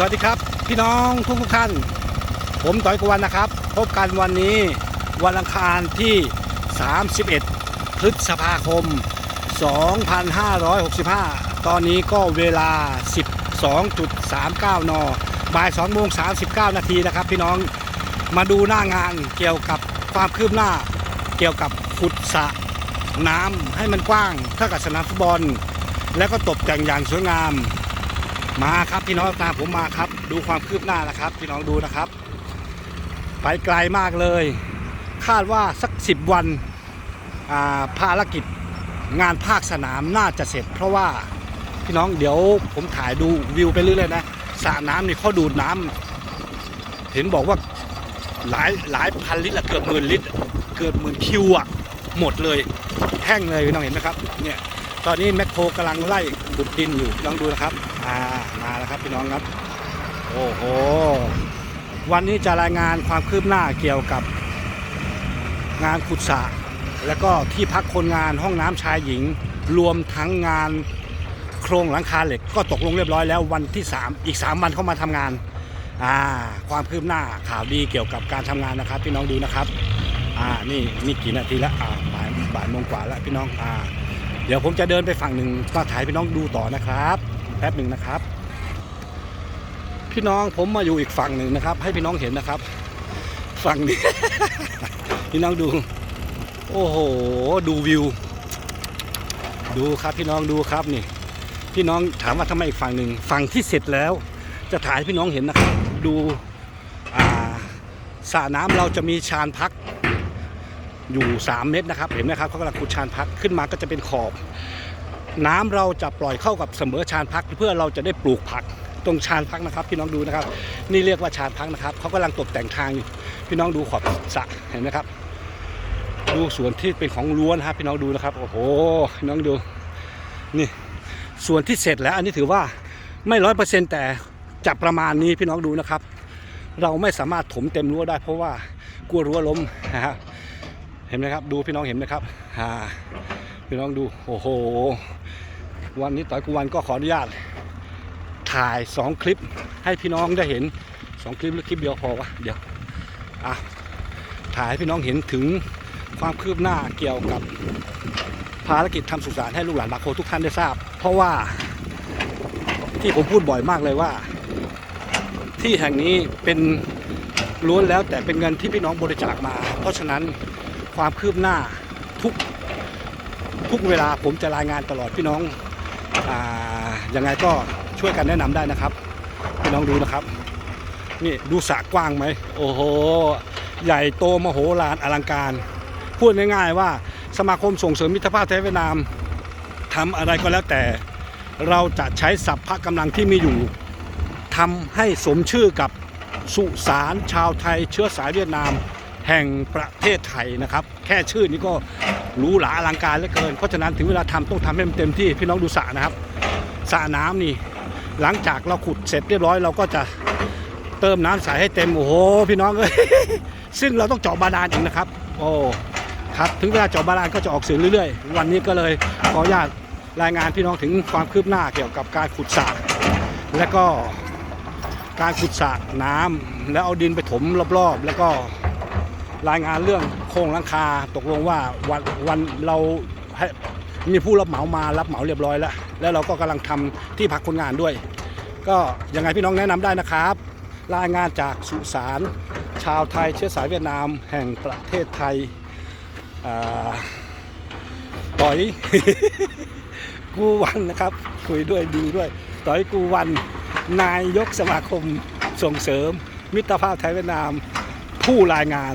สวัสดีครับ พี่น้องทุกทุกๆท่าน ผมต่อยกวนนะครับ พบกันวันนี้วันอังคารที่ 31 พฤษภาคม 2565 ตอนนี้ก็เวลา 12.39 น บ่าย2โมง39 นาทีนะครับ พี่น้องมาดูหน้างานเกี่ยวกับความคืบหน้า เกี่ยวกับขุดสระน้ำให้มันกว้างเท่ากับสนามฟุตบอล แล้วก็ตกแต่งอย่างสวยงาม มาครับพี่น้องตามผมมาครับ ดูความคืบหน้านะครับ พี่น้องดูนะครับ ไปไกลมากเลย คาดว่าสักสิบวันอ่าภารกิจงานภาคสนามน่าจะเสร็จ เพราะว่าพี่น้องเดี๋ยวผมถ่ายดูวิวไปเรื่อยๆนะสระน้ำนี่เขาดูดน้ำเห็นบอกว่าหลายหลายพันลิตรอะเกือบหมื่นลิตรเกือบหมื่นคิวอะหมดเลยแห้งเลยพี่น้องเห็นไหมครับเนี่ยตอนนี้แมคโครกำลังไล่ ขุดดินอยู่ลองดูนะครับอ่ามาแล้วครับพี่น้องครับ โอ้โห วันนี้จะรายงานความคืบหน้าเกี่ยวกับงานขุดสระแล้วก็ที่พักคนงานห้องน้ำชายหญิง รวมทั้งงานโครงหลังคาเหล็ก ก็ตกลงเรียบร้อยแล้ววันที่ 3 อีก 3 วันเข้ามาทำงานอ่าความคืบหน้าข่าวดีเกี่ยวกับการทำงานนะครับ พี่น้องดูนะครับอ่านี่นี่กี่นาทีแล้วอ่าบ่ายบ่ายโมงกว่าแล้วพี่น้องอ่า เดี๋ยวผมจะเดินไปฝั่งหนึ่งก็ถ่ายพี่น้องดูต่อนะครับ แป๊บหนึ่งนะครับ พี่น้องผมมาอยู่อีกฝั่งหนึ่งนะครับ ให้พี่น้องเห็นนะครับ ฝั่งนี้ พี่น้องดู โอ้โห ดูวิว ดูครับพี่น้องดูครับนี่ พี่น้องถามว่าทำไมอีกฝั่งหนึ่งฝั่งที่เสร็จแล้ว จะถ่ายพี่น้องเห็นนะครับ ดูอาสระน้ำเราจะมีชานพัก อยู่ 3 เมตรนะครับ เห็นไหมครับเขากำลังขุดชานพักขึ้นมาก็จะเป็นขอบ น้ำเราจะปล่อยเข้ากับเสมอชานพักเพื่อเราจะได้ปลูกผักตรงชานพักนะครับ พี่น้องดูนะครับ นี่เรียกว่าชานพักนะครับเขากำลังตกแต่งทางอยู่พี่น้องดูขอบสระเห็นไหมครับ ดูสวนที่เป็นของล้วนนะครับพี่น้องดูนะครับโอ้โหพี่น้องดูนี่ส่วนที่เสร็จแล้ว อันนี้ถือว่าไม่ร้อยเปอร์เซ็นต์แต่จะประมาณนี้พี่น้องดูนะครับ เราไม่สามารถถมเต็มรั้วได้เพราะว่ากลัวรั้วล้มนะครับ เห็นไหมครับ ดูพี่น้องเห็นไหมครับอ่าพี่น้องดู โอ้โห วันนี้ต่อยกุวันก็ขออนุญาต ถ่าย 2 คลิปให้พี่น้องได้เห็น 2 คลิปหรือคลิปเดียวพอวะเดี๋ยวอะถ่ายให้พี่น้องเห็นถึงความคืบหน้าเกี่ยวกับภารกิจทำสุสานให้ลูกหลานบาโคทุกท่านได้ทราบ เพราะว่าที่ผมพูดบ่อยมากเลยว่า ที่แห่งนี้เป็นล้วนแล้วแต่เป็นเงินที่พี่น้องบริจาคมา เพราะฉะนั้น ความคืบหน้าทุกทุกเวลาผมจะรายงานตลอดพี่น้องอ่ายังไงก็ช่วยกันแนะนำได้นะครับ พี่น้องดูนะครับ นี่ดูสระกว้างไหมโอ้โห ใหญ่โตมโหฬารอลังการ พูดง่ายๆว่าสมาคมส่งเสริมมิตรภาพไทยเวียดนามทำอะไรก็แล้วแต่ เราจะใช้สัพพะกำลังที่มีอยู่ทำให้สมชื่อกับสุสานชาวไทยเชื้อสายเวียดนาม แห่งประเทศไทยนะครับ แค่ชื่อนี้ก็หรูหราอลังการเหลือเกิน เพราะฉะนั้นถึงเวลาทำต้องทำให้มันเต็มที่พี่น้องดูสระนะครับสระน้ำนี่ หลังจากเราขุดเสร็จเรียบร้อยเราก็จะเติมน้ำใส่ให้เต็มโอ้โหพี่น้องเอ้ยซึ่งเราต้องเจาะบาดาลอีกนะครับ โอ้ครับถึงเวลาเจาะบาดาลก็จะออกสื่อเรื่อยๆ วันนี้ก็เลยขออนุญาตรายงานพี่น้องถึงความคืบหน้าเกี่ยวกับการขุดสระและก็การขุดสระน้ำแล้วเอาดินไปถมรอบๆ แล้วก็ รายงานเรื่องโครงหลังคาตกลงว่าวันวันเราให้มีผู้รับเหมามารับเหมาเรียบร้อยแล้ว แล้วเราก็กำลังทำที่พักคนงานด้วย ก็ยังไงพี่น้องแนะนำได้นะครับ รายงานจากสุสานชาวไทยเชื้อสายเวียดนามแห่งประเทศไทยอ่าต่อย กูวันนะครับ คุยด้วยดูด้วย ต่อยกูวัน นายกสมาคมส่งเสริม มิตรภาพไทยเวียดนาม ผู้รายงาน